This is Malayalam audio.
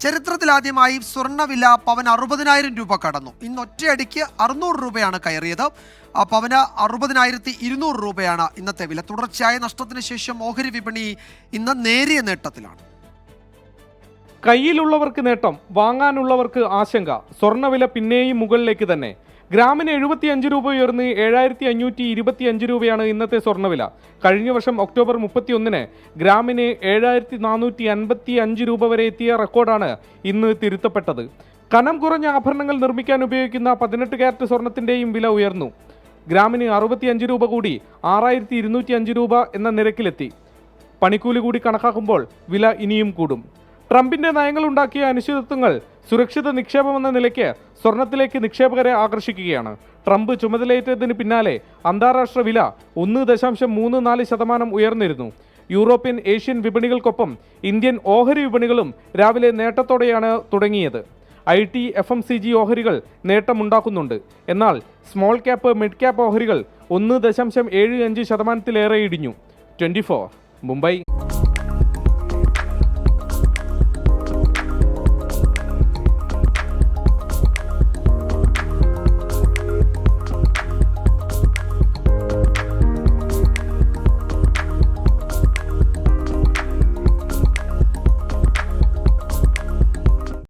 ചരിത്രത്തിലാദ്യമായി സ്വർണവില പവൻ അറുപതിനായിരം രൂപ കടന്നു. ഇന്ന് ഒറ്റയടിക്ക് അറുന്നൂറ് രൂപയാണ് കയറിയത്. പവന് അറുപതിനായിരത്തി ഇരുന്നൂറ് രൂപയാണ് ഇന്നത്തെ വില. തുടർച്ചയായ നഷ്ടത്തിന് ശേഷം ഓഹരി വിപണി ഇന്ന് നേരിയ നേട്ടത്തിലാണ്. കയ്യിലുള്ളവർക്ക് നേട്ടം വാങ്ങാനുള്ളവർക്ക് ആശങ്ക. സ്വർണവില പിന്നെയും മുകളിലേക്ക് തന്നെ. ഗ്രാമിന് എഴുപത്തിയഞ്ച് രൂപ ഉയർന്ന് ഏഴായിരത്തി അഞ്ഞൂറ്റി ഇരുപത്തിയഞ്ച് രൂപയാണ് ഇന്നത്തെ സ്വർണവില കഴിഞ്ഞ വർഷം ഒക്ടോബർ മുപ്പത്തിയൊന്നിന് ഗ്രാമിന് ഏഴായിരത്തി നാനൂറ്റി അൻപത്തി അഞ്ച് രൂപ വരെ എത്തിയ റെക്കോർഡാണ് ഇന്ന് തിരുത്തപ്പെട്ടത്. കനം കുറഞ്ഞ ആഭരണങ്ങൾ നിർമ്മിക്കാൻ ഉപയോഗിക്കുന്ന പതിനെട്ട് ക്യാരറ്റ് സ്വർണത്തിന്റെയും വില ഉയർന്നു. ഗ്രാമിന് അറുപത്തിയഞ്ച് രൂപ കൂടി ആറായിരത്തി ഇരുന്നൂറ്റി അഞ്ച് രൂപ എന്ന നിരക്കിലെത്തി. പണിക്കൂലി കൂടി കണക്കാക്കുമ്പോൾ വില ഇനിയും കൂടും. ട്രംപിന്റെ നയങ്ങൾ ഉണ്ടാക്കിയ അനിശ്ചിതത്വങ്ങൾ സുരക്ഷിത നിക്ഷേപമെന്ന നിലയ്ക്ക് സ്വർണത്തിലേക്ക് നിക്ഷേപകരെ ആകർഷിക്കുകയാണ്. ട്രംപ് ചുമതലയേറ്റതിന് പിന്നാലെ അന്താരാഷ്ട്ര വില ഒന്ന് ദശാംശം മൂന്ന് നാല് ശതമാനം ഉയർന്നിരുന്നു. യൂറോപ്യൻ ഏഷ്യൻ വിപണികൾക്കൊപ്പം ഇന്ത്യൻ ഓഹരി വിപണികളും രാവിലെ നേട്ടത്തോടെയാണ് തുടങ്ങിയത്. I T F M C G ഓഹരികൾ നേട്ടമുണ്ടാക്കുന്നുണ്ട്. എന്നാൽ സ്മോൾ ക്യാപ്പ് മിഡ് ക്യാപ്പ് ഓഹരികൾ ഒന്ന് ദശാംശം ഏഴ് അഞ്ച് ശതമാനത്തിലേറെ ഇടിഞ്ഞു. Twenty four Mumbai.